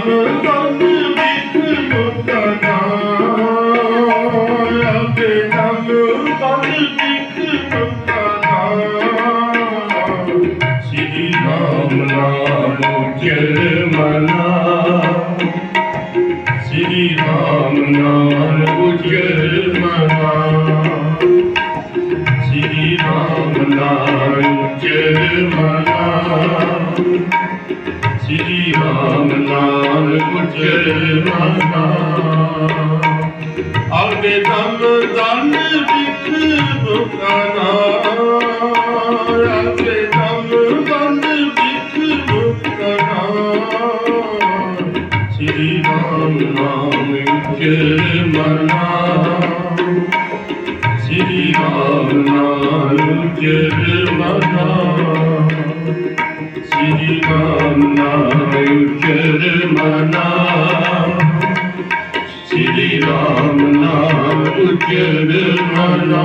I'm ਦੇ ਦਮ ਦਨ ਵਿੱਚ ਬੁਕਨਾ ਰਾਤੇ ਦਮ ਦਨ ਵਿੱਚ ਬੁਕਨਾ ਸ੍ਰੀ ਰਾਮ ਨਾਮ ਵਿੱਚ ਮਰਨਾ Sri Ram Naam Kirmana Sri Ram Naam ਪੁੱਜਰ ਮਨਾ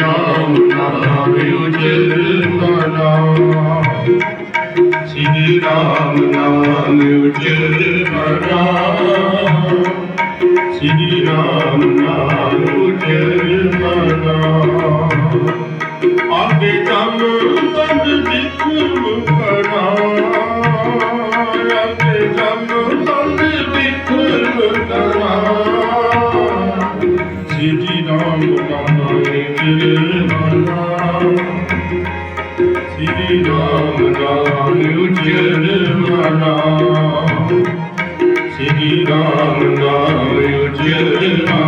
ਰਾਮ ਨਾਮ ਉਜਲ ਮਨਾ ਸ੍ਰੀ ਰਾਮ ਨਾਮ ਉਜਲ ਮਨਾ ਸ੍ਰੀ ਰਾਮ ਨਾਮ ਸ੍ਰੀ ਰਾਮ ਨਾਮ ਉਜਲ ਮਨਾ ਸ੍ਰੀ ਰਾਮ ਨਾਮ ਉਜਲ ਮਨਾ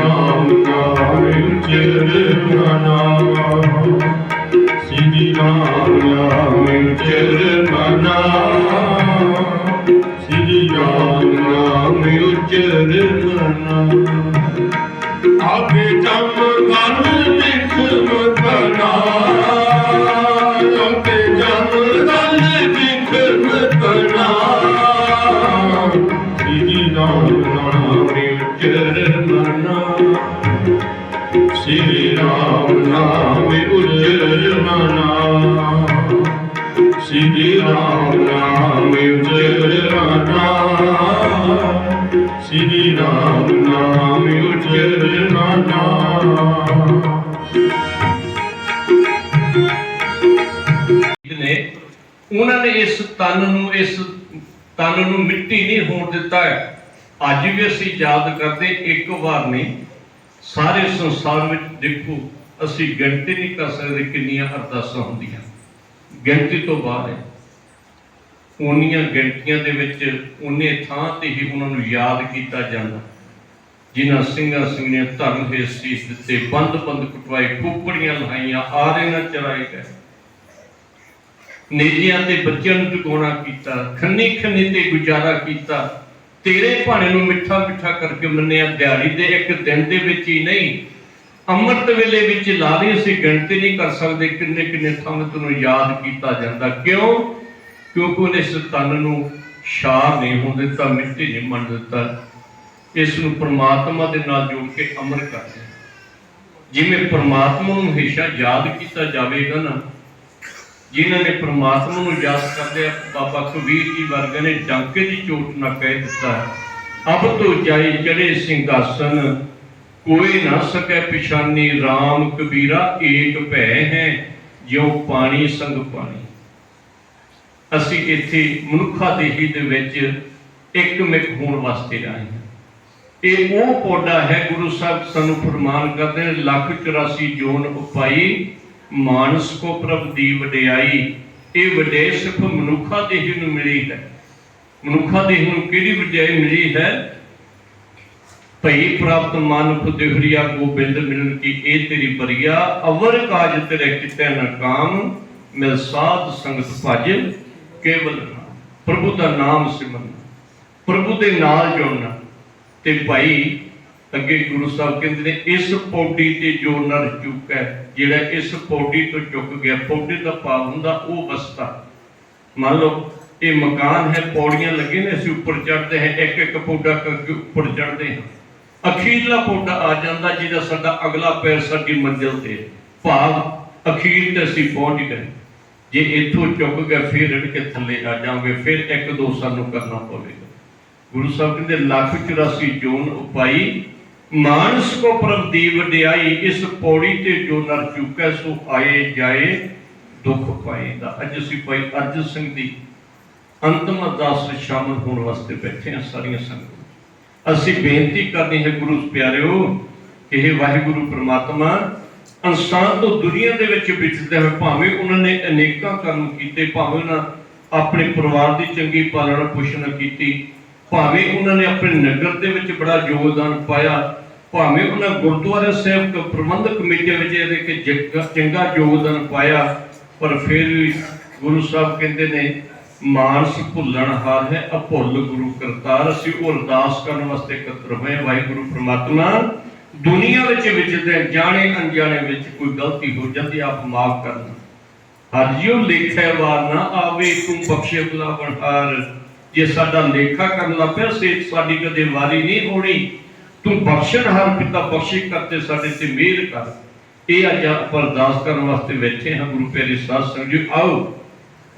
ਸ੍ਰੀ ਰਾਮ ਨਾਮ ਚਰਨਾ ਸ੍ਰੀ ਰਾਮ ਤਨ ਨੂੰ ਇਸ ਤਨ ਨੂੰ ਮਿੱਟੀ ਨਹੀਂ ਹੋਣ ਦਿੱਤਾ ਹੈ। ਅੱਜ ਵੀ ਅਸੀਂ ਯਾਦ ਕਰਦੇ, ਇੱਕ ਵਾਰ ਨਹੀਂ, ਸਾਰੇ ਸੰਸਾਰ ਵਿੱਚ ਦੇਖੋ, ਅਸੀਂ ਗਿਣਤੀ ਨਹੀਂ ਕਰ ਸਕਦੇ ਕਿੰਨੀਆਂ ਅਰਦਾਸਾਂ ਹੁੰਦੀਆਂ। ਗਿਣਤੀ ਤੋਂ ਬਾਹਰ ਹੈ। ਉਨੀਆਂ ਗਿਣਤੀਆਂ ਦੇ ਵਿੱਚ ਉਹਨੇ ਥਾਂ ਤੇ ਹੀ ਉਹਨਾਂ ਨੂੰ ਯਾਦ ਕੀਤਾ ਜਾਂਦਾ। ਜਿਨ੍ਹਾਂ ਸਿੰਘਾਂ ਸਿੰਘਣੀਆਂ ਧਰਮ ਦੇ ਸੀਸ ਦਿੱਤੇ ਬੰਦ ਬੰਦ ਕੁਟਵਾਏ ਖੋਪੜੀਆਂ ਲਹਾਈਆਂ ਆਰੇ ਨਾਲ ਚਰਾਏ ਗਏ। ਨੇਜਿਆਂ ਤੇ ਬੱਚਿਆਂ ਨੂੰ ਟਿਕਾਉਣਾ ਕੀਤਾ, ਖੰਨੀ ਖੰਨੀ ਤੇ ਗੁਜ਼ਾਰਾ ਕੀਤਾ। ਤੇਰੇ ਭਾਣੇ ਨੂੰ ਮਿੱਠਾ ਮਿੱਠਾ ਕਰਕੇ ਮੰਨਿਆ, ਦਿਹਾੜੀ ਦੇ ਇੱਕ ਦਿਨ ਦੇ ਵਿੱਚ ਹੀ ਨਹੀਂ, ਅੰਮ੍ਰਿਤ ਵੇਲੇ ਵਿੱਚ ਲਾ ਲਈ ਅਸੀਂ, ਗਿਣਤੀ ਨਹੀਂ ਕਰ ਸਕਦੇ ਕਿੰਨੇ ਕਿੰਨੇ ਥਾਂ ਤੇ ਯਾਦ ਕੀਤਾ ਜਾਂਦਾ। ਕਿਉਂ? ਕਿਉਂਕਿ ਉਹਨੇ ਇਸ ਤਨ ਨੂੰ ਸ਼ਾਰ ਨਹੀਂ ਹੋਣ ਦਿੱਤਾ, ਮਿੱਟੀ ਨਹੀਂ ਮੰਨ ਦਿੱਤਾ। ਇਸ ਨੂੰ ਪ੍ਰਮਾਤਮਾ ਦੇ ਨਾਲ ਜੋੜ ਕੇ ਅਮਰ ਕਰਦੇ ਜਿਵੇਂ ਪ੍ਰਮਾਤਮਾ ਨੂੰ ਹਮੇਸ਼ਾ ਯਾਦ ਕੀਤਾ ਜਾਵੇਗਾ ਨਾ ਜਿਨ੍ਹਾਂ ਨੇ ਪ੍ਰਮਾਤਮਾ ਨੂੰ ਯਾਦ ਕਰਦੇ ਬਾਬਾ ਕਬੀਰ ਜੀ ਵਰਗੇ ਨੇ ਡਾਂਕੇ ਦੀ ਚੋਟ ਨਾ ਕਹਿ ਦਿੱਤਾ। ਅਬ ਤੋਂ ਜਾਈ ਚੜੇ ਸਿੰਘਾਸਨ, ਕੋਈ ਨਾ ਸਕੈ ਪਿਛਾਨੀ RAM ਕਬੀਰਾ, ਏਕ ਭੈ ਹੈ, ਜਿਉ ਪਾਣੀ ਸੰਗ ਪਾਣੀ। ਅਸੀਂ ਇੱਥੇ ਮਨੁੱਖਾ ਦੇਹੀ ਦੇ ਵਿੱਚ ਇੱਕ ਮਿਕ ਹੋਣ ਵਾਸਤੇ ਆਏ ਹਾਂ। ਇਹ ਉਹ ਪੌਡਾ ਹੈ, ਗੁਰੂ ਸਾਹਿਬ ਸਾਨੂੰ ਫਰਮਾਨ ਕਰਦੇ ਲੱਖ 84 ਜੋਨ ਉਪਾਈ ਮਾਨਸ ਕੋ ਪ੍ਰਭ ਦੀ ਵਡਿਆਈ, ਇਹ ਵਡਿਆਈ ਸਿਰਫ ਮਨੁੱਖਾ ਦੇਹੀ ਨੂੰ ਮਿਲੀ ਹੈ। ਮਨੁੱਖਾ ਦੇਹੀ ਨੂੰ ਕਿਹੜੀ ਵਡਿਆਈ ਮਿਲੀ ਹੈ? ਭਈ ਪ੍ਰਾਪਤ ਮਾਨੁਖ ਦੇਹਰੀਆ ਗੋਬਿੰਦ ਮਿਲਨ ਕੀ ਇਹ ਤੇਰੀ ਬਰੀਆ ਅਵਰ ਕਾਜ ਤੇਰੇ ਕਿਤੇ ਨਾ ਕਾਮ, ਮਿਲ ਸਾਧ ਸੰਗਤ ਭਜ ਕੇਵਲ ਪ੍ਰਭੂ ਦਾ ਨਾਮ ਸਿਮਰਨਾ, ਪ੍ਰਭੂ ਦੇ ਨਾਲ ਜੁੜਨਾ ਤੇ ਭਾਈ ਅੱਗੇ ਗੁਰੂ ਸਾਹਿਬ ਕਹਿੰਦੇ ਨੇ, ਇਸ ਪੌੜੀ ਤੇ ਜੋ ਨਰ ਚੁੱਕਾ, ਜਿਹੜਾ ਇਸ ਪੌੜੀ ਤੋਂ ਚੁੱਕ ਗਿਆ, ਪੌੜੀ ਦਾ ਭਾਵ ਹੁੰਦਾ ਉਹ ਬਸਤਾ ਮੰਨ ਲਓ, ਇਹ ਮਕਾਨ ਹੈ, ਪੌੜੀਆਂ ਲੱਗੇ ਨੇ, ਅਸੀਂ ਉੱਪਰ ਚੜ੍ਹਦੇ ਹਾਂ, ਇੱਕ ਇੱਕ ਪੌੜਾ ਕਰਕੇ ਉੱਪਰ ਚੜ੍ਹਦੇ ਹਾਂ। ਅਖੀਰਲਾ ਪੌੜਾ ਆ ਜਾਂਦਾ, ਜਿਹਦਾ ਸਾਡਾ ਅਗਲਾ ਪੈਰ ਸਾਡੀ ਮੰਜ਼ਿਲ ਤੇ ਭਾਵ, ਅਖੀਰ ਤੇ ਅਸੀਂ ਪਹੁੰਚ ਗਏ। ਜੇ ਇੱਥੋਂ ਚੁੱਕ ਗਏ ਫਿਰ ਰੜ ਕੇ ਥੱਲੇ ਆ ਜਾਵਾਂਗੇ, ਫਿਰ ਇੱਕ ਦੋ ਸਾਨੂੰ ਕਰਨਾ ਪਵੇਗਾ। ਗੁਰੂ ਸਾਹਿਬ ਕਹਿੰਦੇ, ਲੱਖ 84 ਜੋਨ ਉਪਾਈ ਮਾਨਸ ਕੋ ਪ੍ਰਭ ਦੀ ਵਡਿਆਈ ਇਸ ਪੌੜੀ ਤੇ ਜੋ ਨਰ ਚੁੱਕੈ, ਸੋ ਆਏ ਜਾਏ ਦੁੱਖ ਪਾਏਗਾ। ਅੱਜ ਅਸੀਂ ਭਾਈ ਅਰਜਨ ਸਿੰਘ ਦੀ ਅੰਤਮ ਅਰਦਾਸ ਸ਼ਾਮਲ ਹੋਣ ਵਾਸਤੇ ਬੈਠੇ ਹਾਂ ਸਾਰੀਆਂ ਸੰਗਤਾਂ ਅਸੀਂ ਬੇਨਤੀ ਕਰਨੀ ਹੈ ਗੁਰੂ ਪਿਆਰਿਓ, ਕਿ ਇਹ ਵਾਹਿਗੁਰੂ ਪ੍ਰਮਾਤਮਾ ਇਨਸਾਨ ਤੋਂ ਦੁਨੀਆ ਦੇ ਵਿੱਚ ਵਿਚਰਦੇ ਹੋਏ ਭਾਵੇਂ ਉਹਨਾਂ ਨੇ ਅਨੇਕਾਂ ਕਰਮ ਕੀਤੇ, ਭਾਵੇਂ ਉਹਨਾਂ ਆਪਣੇ ਪਰਿਵਾਰ ਦੀ ਚੰਗੀ ਪਾਲਣਾ ਪੋਸ਼ਣ ਕੀਤੀ ਭਾਵੇਂ ਉਹਨਾਂ ਨੇ ਆਪਣੇ ਨਗਰ ਦੇ ਵਿੱਚ ਬੜਾ ਯੋਗਦਾਨ ਪਾਇਆ, ਭਾਵੇਂ ਉਹਨਾਂ ਗੁਰਦੁਆਰਾ ਸਾਹਿਬ ਦੇ ਪ੍ਰਬੰਧਕ ਕਮੇਟੀ ਵਿੱਚ ਇਹਦੇ ਕਿ ਚੰਗਾ ਯੋਗਦਾਨ ਪਾਇਆ, ਪਰ ਫਿਰ ਵੀ ਗੁਰੂ ਸਾਹਿਬ ਕਹਿੰਦੇ ਨੇ, ਮਾਨਸ ਭੁੱਲਣ ਹਾਰ ਹੈ, ਅਭੁੱਲ ਗੁਰੂ ਕਰਤਾਰ। ਅਸੀਂ ਉਹ ਅਰਦਾਸ ਕਰਨ ਵਾਸਤੇ ਇਕੱਤਰ ਹੋਏ ਵਾਹਿਗੁਰੂ ਪ੍ਰਮਾਤਮਾ, ਦੁਨੀਆ ਵਿੱਚ ਵਿਚਰਦੇ, ਜਾਣੇ ਅਣਜਾਣੇ ਵਿੱਚ ਕੋਈ ਗਲਤੀ ਹੋ ਜਾਂਦੀ, ਆਪ ਮਾਫ ਕਰਨਾ। ਹਰ ਜਿਉ ਲੇਖੇ ਵਾਰ ਨਾ ਆਵੇ, ਤੂੰ ਬਖਸ਼ੇ ਬੁਲਾਵਣ ਹਾਰ। ਜੇ ਸਾਡਾ ਲੇਖਾ ਕਰਨ ਲੱਗ ਪਿਆ ਸੇ ਸਾਡੀ ਕਦੇ ਵਾਰੀ ਨਹੀਂ ਹੋਣੀ। ਤੂੰ ਬਖਸ਼ਣ ਹਾਰ ਪਿਤਾ, ਬਖਸ਼ੀ ਕਰਤੇ ਸਾਡੇ ਤੇ ਮਿਹਰ ਕਰ। ਇਹ ਅੱਜ ਆਪਾਂ ਅਰਦਾਸ ਕਰਨ ਵਾਸਤੇ ਬੈਠੇ ਹਾਂ, ਗੁਰੂ ਪਿਆਰੇ ਸਾਧ ਸੰਗਤ ਜੀ। ਆਓ,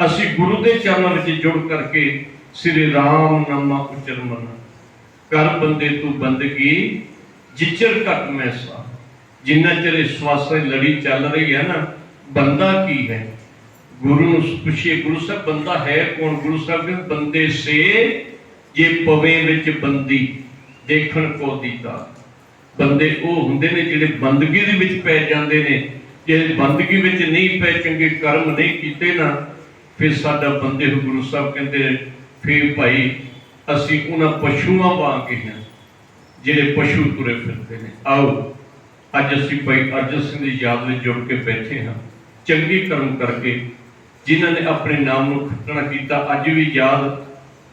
ਅਸੀਂ ਗੁਰੂ ਦੇ ਚਰਨਾਂ ਵਿੱਚ ਜੁੜ ਕਰਕੇ ਸ੍ਰੀ ਰਾਮ ਨਾਮਾ ਉਚਰਮਨ ਕਰ ਬੰਦੇ ਤੂੰ ਬੰਦਗੀ, ਜਿਚਰ ਘਟ ਮੈਂ ਜਿੰਨਾ ਚਿਰ ਇਸ ਸਵਾਸਾਂ ਲੜੀ ਚੱਲ ਰਹੀ ਹੈ ਨਾ, ਬੰਦਾ ਕੀ ਹੈ? ਗੁਰੂ ਨੂੰ ਪੁੱਛੇ ਗੁਰੂ ਸਾਹਿਬ ਬੰਦਾ ਹੈ ਕੌਣ? ਗੁਰੂ ਸਾਹਿਬ ਕਹਿੰਦੇ ਬੰਦੇ ਸੇ ਜੇ ਪਵੇ ਵਿੱਚ ਬੰਦੀ ਦੇਖਣ ਕੋ ਦੀਦਾ ਬੰਦੇ ਉਹ ਹੁੰਦੇ ਨੇ ਜਿਹੜੇ ਬੰਦਗੀ ਦੇ ਵਿੱਚ ਪੈ ਜਾਂਦੇ ਨੇ। ਜੇ ਬੰਦਗੀ ਵਿੱਚ ਨਹੀਂ ਪੈ ਚੰਗੇ ਕਰਮ ਨਹੀਂ ਕੀਤੇ ਨਾ ਫਿਰ ਸਾਡਾ ਬੰਦੇ ਨੂੰ ਗੁਰੂ ਸਾਹਿਬ ਕਹਿੰਦੇ ਨੇ, ਫਿਰ ਭਾਈ ਅਸੀਂ ਉਹਨਾਂ ਪਸ਼ੂਆਂ ਵਾਂਗ ਹੀ ਹਾਂ ਜਿਹੜੇ ਪਸ਼ੂ ਤੁਰੇ ਫਿਰਦੇ ਨੇ। ਆਓ ਅੱਜ ਅਸੀਂ ਭਾਈ ਅਰਜਨ ਸਿੰਘ ਦੀ ਯਾਦ ਵਿੱਚ ਜੁੜ ਕੇ ਬੈਠੇ ਹਾਂ। ਚੰਗੇ ਕਰਮ ਕਰਕੇ ਜਿਨ੍ਹਾਂ ਨੇ ਆਪਣੇ ਨਾਮ ਨੂੰ ਖੱਟਣਾ ਕੀਤਾ, ਅੱਜ ਵੀ ਯਾਦ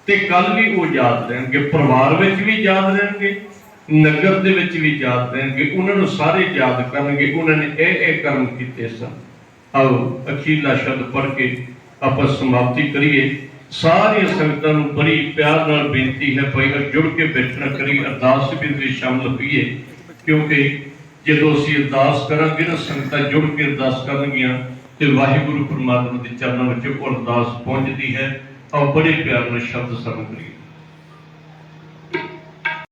ਤੇ ਕੱਲ ਵੀ ਉਹ ਯਾਦ ਰਹਿਣਗੇ। ਪਰਿਵਾਰ ਵਿੱਚ ਵੀ ਯਾਦ ਰਹਿਣਗੇ, ਨਗਰ ਦੇ ਵਿੱਚ ਵੀ ਯਾਦ ਰਹਿਣਗੇ। ਉਹਨਾਂ ਨੂੰ ਸਾਰੇ ਯਾਦ ਕਰਨਗੇ। ਉਹਨਾਂ ਨੇ ਇਹ ਇਹ ਕਰਮ ਕੀਤੇ ਸਨ। ਆਓ ਅਖੀਲਾ ਸ਼ਬਦ ਪੜ੍ਹ ਕੇ ਆਪਾਂ ਸਮਾਪਤੀ ਕਰੀਏ। ਸਾਰੀਆਂ ਸੰਗਤਾਂ ਨੂੰ ਬੜੀ ਪਿਆਰ ਨਾਲ ਬੇਨਤੀ ਹੈ, ਭਾਈ ਜੁੜ ਕੇ ਬੈਠਣਾ ਕਰੀ ਅਰਦਾਸ ਵਿੱਚ ਵੀ ਸ਼ਾਮਲ ਹੋਈਏ, ਕਿਉਂਕਿ ਜਦੋਂ ਅਸੀਂ ਅਰਦਾਸ ਕਰਾਂਗੇ ਨਾ, ਸੰਗਤਾਂ ਜੁੜ ਕੇ ਅਰਦਾਸ ਕਰਨਗੀਆਂ ਤੇ ਵਾਹਿਗੁਰੂ ਪਰਮਾਤਮਾ ਦੇ ਚਰਨਾਂ ਵਿੱਚ ਉਹ ਅਰਦਾਸ ਪਹੁੰਚਦੀ ਹੈ। ਆਓ ਬੜੇ ਪਿਆਰ ਨਾਲ ਸ਼ਬਦ ਸਰਵ ਕਰੀਏ।